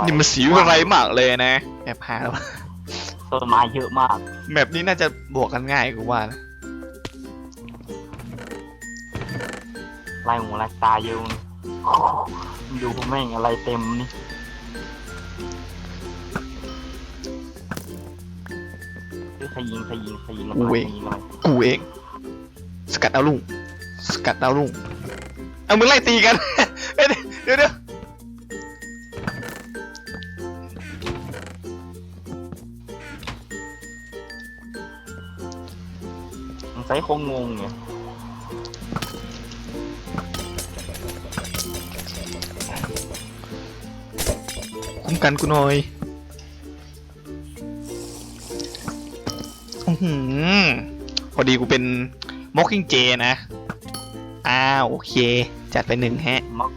ว้นี่มันสีอะไรมากเลยนะแอบหาแล้วต้นไม้เยอะมาก แมปนี้น่าจะบวกกันง่ายกูว่านะลายหูลายตาเยอะมึงโอ้โหดูแม่งอะไรเต็มนี่เฮ้ยใครยิงใครยิงใครยิงอะไรใครยิงอะไรกูเอง สกัดดาวลุ่งสกัดดาวลุ่งเอามึงไล่ตีกันเอ้ยเดี๋ยวเดี๋ยว มันใช้คงงงเนี่ยคุ้มกันกูหน่อยอื้อหือพอดีกูเป็นมอคกิ้งเจนะ อ้าว โอเค จัดไปหนึ่งแฮะมัก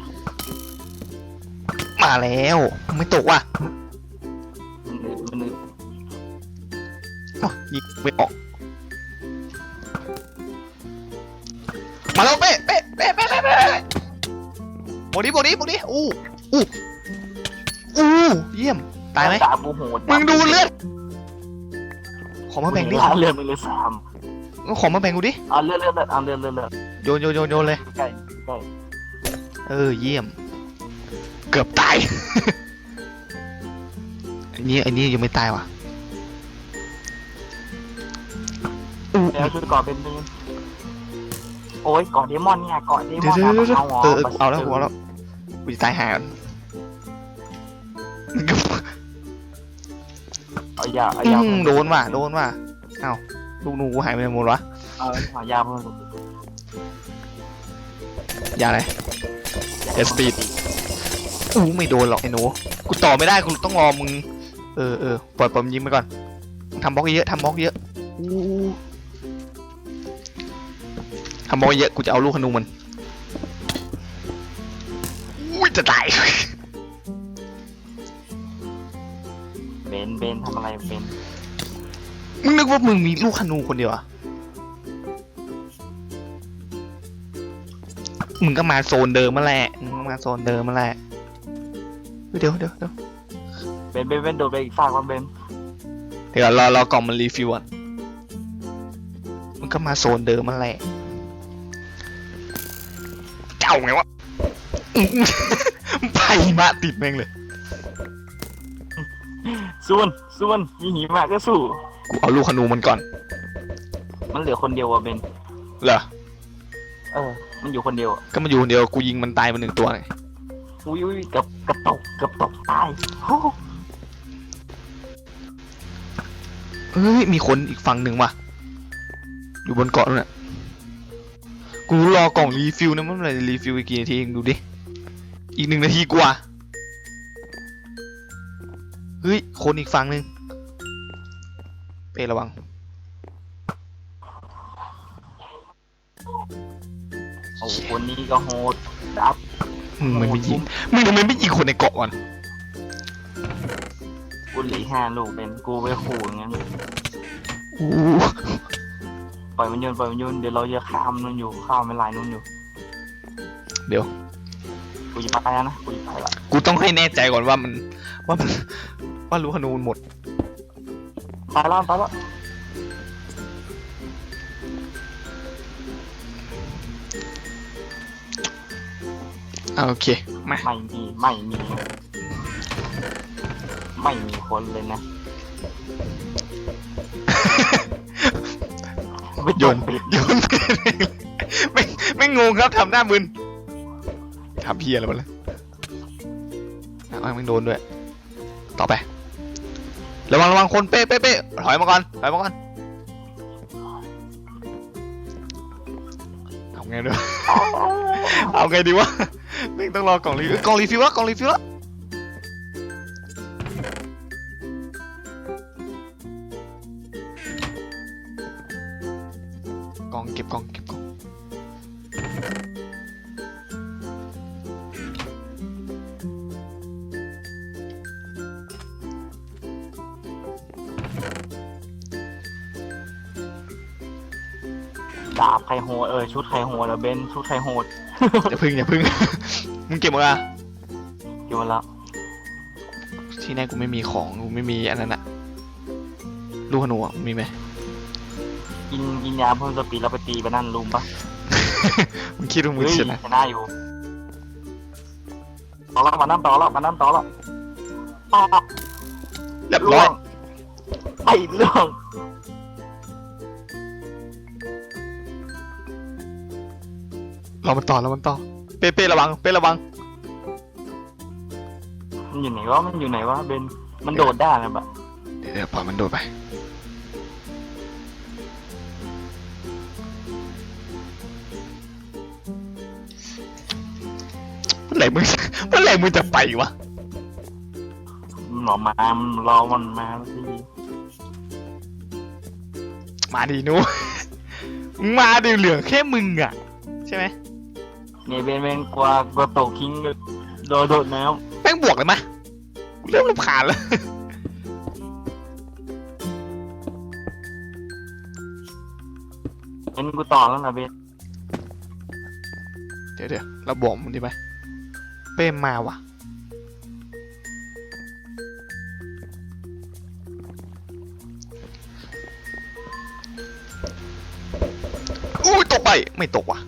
มาแล้ว ไม่ตกว่ะมันอึดมันอึด อ้าวยิงไม่ออก มาแล้วเป๊ะเป๊ะเป๊ะเป๊ะเป๊ะเป๊ะบอกดิบอกดิบอกดิอู้อู้อู้เยี่ยมตายไหมตาบูโหดมึงดูเลือดขอมาแบ่งดิล้าเลือดมึงเลยสามขอมาแบ่งกูดิเอาเลือดเลือดเลือดเอาเลือดเลือดเลือดโยนโยนโยนโยนเลยใกล้ใกล้เออเยี่ยม เกือบตายอันนี้อันนี้ยังไม่ตายว่ะอู้แล้วช่วยก่อเป็นเป็น โอ้ยเกาะเดมอนเนี่ยเกาะเดมเดี๋ยอวนเดี๋ยวเดี๋ยวเอาเออเออกูเอาแล้วกูเอาแล้วกูจะตายหาก่อนเอายาเอาอืยามโดนว่ะโดนว่ะเอ้าลูกหนูกูหายไปไหนหมดวะเอาเอายาเพิ่มอย่าอะไรเอสปีด อู้ไม่โดนหรอกไอ้หนูกูต่อไม่ได้กูต้องรอมึง เออเออปล่อยปล่อยมันยิงไปก่อนทำบล็อกเยอะทำบล็อกเยอะอู้ำบล็อกเยอะกูจะเอาลูกขนูมันอุ้ยจะตาย เบนเบนทำอะไรเบนมึงนึกว่ามึงมีลูกขนูคนเดียวอะมึงก็มาโซนเดิมมาแหละมึงก็มาโซนเดิมมาแหละเดี๋ยวเดี๋ยวเดี๋ยวเบนเบนเบนโดดไปอีกฝากว่าเบนเดี๋ยวรอรอกล่องมันรีฟิวก่อนมึงก็มาโซนเดิมมาแหละเจ้าไงวะอื้อไปมาติดแม่งเลยส่วนส่วนมีหิมะก็สู้ กูเอาลูกขนูมันก่อน มันเหลือคนเดียวอะเบน เหรอ เออ มันอยู่คนเดียวอะก็มาอยู่คนเดียว กูยิงมันตายมาหนึ่งตัวไงอุ้ยอุ้ยเกับกับตกเกับตกตายโอ้โหเฮ้ย มีคนอีกฝั่งหนึ่งว่ะ อยู่บนเกาะนั่นน่ะ กูรอกล่องรีฟิลนะมันเมื่อไหรจะรีฟิลอีกกี่นาทีเองดูดิ อีกหนึ่งนาทีกว่า เฮ้ย คนอีกฝั่งหนึ่งเป้ระวัง โอ้โหคนนี้ก็โหดดับมึงมันไม่ยิงมึงทำไมไม่ยิงคนในเกาะก่อนกูเหลือห้าลูกเป็นกูไปขู่อย่างงั้นอู้ ปล่อยมันโยนปล่อยมันโยนเดี๋ยวเราจะข้ามนู่นอยู่ข้ามเป็นลายนู่นอยู่เดี๋ยว กูจะไปแล้วนะกูจะไปละกูต้องให้แน่ใจก่อนว่ามัน ว่ามัน ว่ารู้ขนูนหมดไปแล้วไปแล้วอ่าโอเค มา ไม่มีไม่มี ไม่มีคนเลยนะ โยนโยนไม่ไม่งงครับทำหน้ามึนทำเพี้ยอะไรมาเลยอะเอาไม่โดนด้วย ต่อไประวังระวังคนเป๊ะเป๊ะเป๊ะถอยมาก่อนถอยมาก่อนเอาไงด้วยเอาไงดีวะไม่ต้องรอกล่องรีฟิวกล่องรีฟิวแล้วกล่องรีฟิวแล้ว ดาบใครโหดเออชุดใครโหดแล้วเบนชุดใครโหดอย่าพึ่งอย่าพึ่ง มึงเก็บหมดอะอยู่มาแล้วที่แน่กูไม่มีของกูไม่มีอันนั้นอะลูกขนูอะมีไหม กินกินยาเพิ่มสปีดแล้วไปตีไปนั่นลุมปะมึงคิดว่ามึงเฮ้ยชนะชนะอยู่ต่อแล้วมานั่งต่อแล้วมานั่งต่อแล้วต่อเรียบร้อยไอ้เรื่อง เรามันต่อเรามันต่อ เป้เป้ระวัง เป้ระวัง มันอยู่ไหนวะมันอยู่ไหนวะเบนมันโดดได้นะแบบเดี๋ยวเดี๋ยวปล่อยมันโดดไป เมื่อไหร่มึง เมื่อไหร่มึงจะไปวะ มันออกมามันรอมันมาสิมาดิหนูมึงมาดิเหลือแค่มึงอะ ใช่ไหม เนี่ยเบนเบนกลัวกลัวตกทิ้งโดดโดดน้แม่งบวกเลยมะกูเริ่มรำคาญแล้วำเบนกูต่อแล้วนะเบนเดี๋ยวเดี๋ยวเราบอกมึงดีไหมเป้มาว่ะ อุ้ยตกไป ไม่ตกว่ะ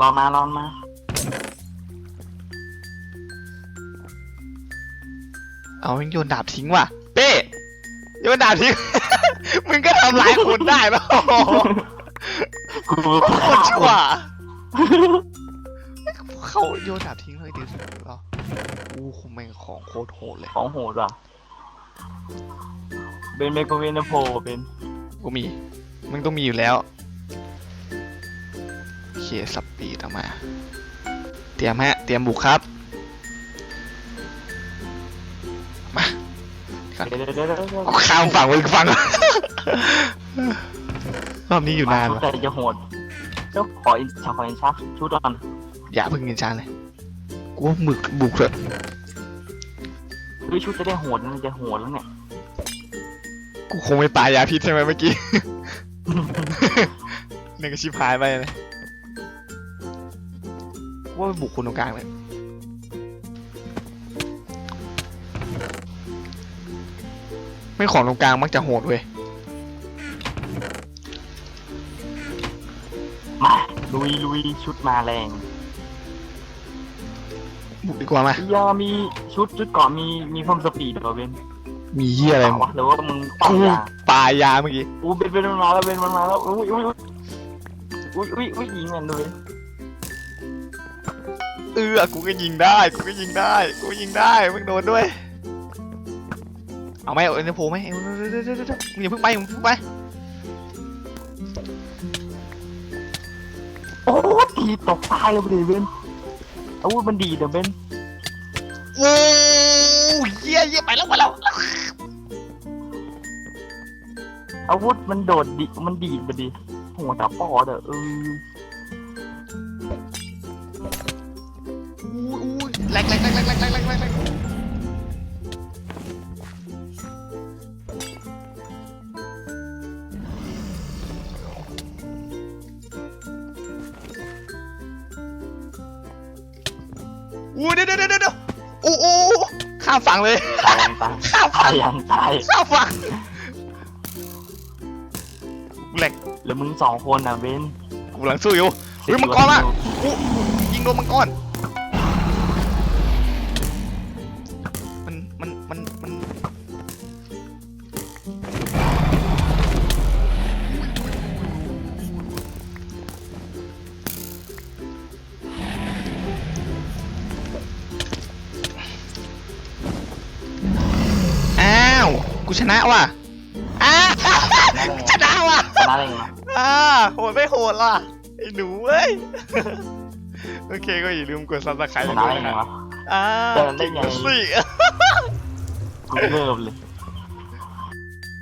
รอมารอมา เอายังโยนดาบทิ้งว่ะ เป้โยนดาบทิ้ง มึงก็ทำร้ายคนได้แล้วกูโคตรชั่วเขาโยนดาบทิ้งเลยเดี๋ยวเดี๋ยวเราอู้คงแม่งของโคตรโหดเลย ของโหดว่ะเบนเบนกูเวนโพเบนกูมี มึงต้องมีอยู่แล้ว โอเคสปีดออกมา เตรียมฮะ เตรียมบุกครับ มาเดี๋ยวเดี๋ยวเดี๋ยวเดี๋ยวเดี๋ยวกูข้ามฝั่งไปอีกฝั่ง รอบนี้อยู่นานชุดวะใจจะโหดเจ้าขออินชาขออินชาชุดก่อนอย่าเพิ่งกินชาเลยกูว่ามึกบุกเถอะเฮ้ยชุดจะได้โหดมันจะโหดแล้วเนี่ยกูคงไม่ตายยาพิษใช่ไหมเมื่อกี้นี่ก็ชิบหายไปเลย ว่าไปบุกคนตรงกลางเลยไม่ของตรงกลางมักจะโหดเว้ยมาลุยลุยชุดมาแรงบุกดีกว่ามายามีชุดชุดเกาะมีมีเพิ่มสปีดเหรอเบนมีเหี้ยอะไรวะหรือว่ามึงปล่อยกูยาปลายาเมื่อกี้อู้เบนเบนมันมาแล้วเบนมันมาแล้วอุ้ยอุ้ยอุ้ยอุ้ยอุ้ยยิงมันด้วย เออกูก็ยิงได้ กูก็ยิงได้ กูยิงได้มึงโดนด้วย เอาไหมเอาเอ็นโฟไหมเอาเดี๋ยวเดี๋ยวเดี๋ยวมึงอย่าเพิ่งไปมึงเพิ่งไป โอ้ตีตกตายเลยเบนอาวุธมันดีเดี๋ยวเบนโอ้ยเหี้ยเหี้ยไปแล้วไปแล้วอาวุธมันโดดดิมันดีดไปดิโหแต่ปอเด้อเอออู้ แลกแลกแลกแลกแลกแลกแลกอู้เดี๋ยวเดี๋ยวเดี๋ยวอู้อู้ข้ามฝั่งเลยตายยังตายข้ามตาฝั่ยงยังตาย ข้ามฝั่งกูแหลกแล้วมึงสองคนนะเบน กูหลังสู้อยู่เฮ้ยมังกรมากูยิงโดนมังกร กูชนะว่ะอ้าวชนะว่ะชนะได้ไงวะอ่าโหดไม่โหดล่ะไอ้หนูเว้ย โอเคก็อย่าลืมกดซับสไครต์ชด้วยนะได้นะไงครับวะอ่าเดินได้ไงสิกูเริ่มเลย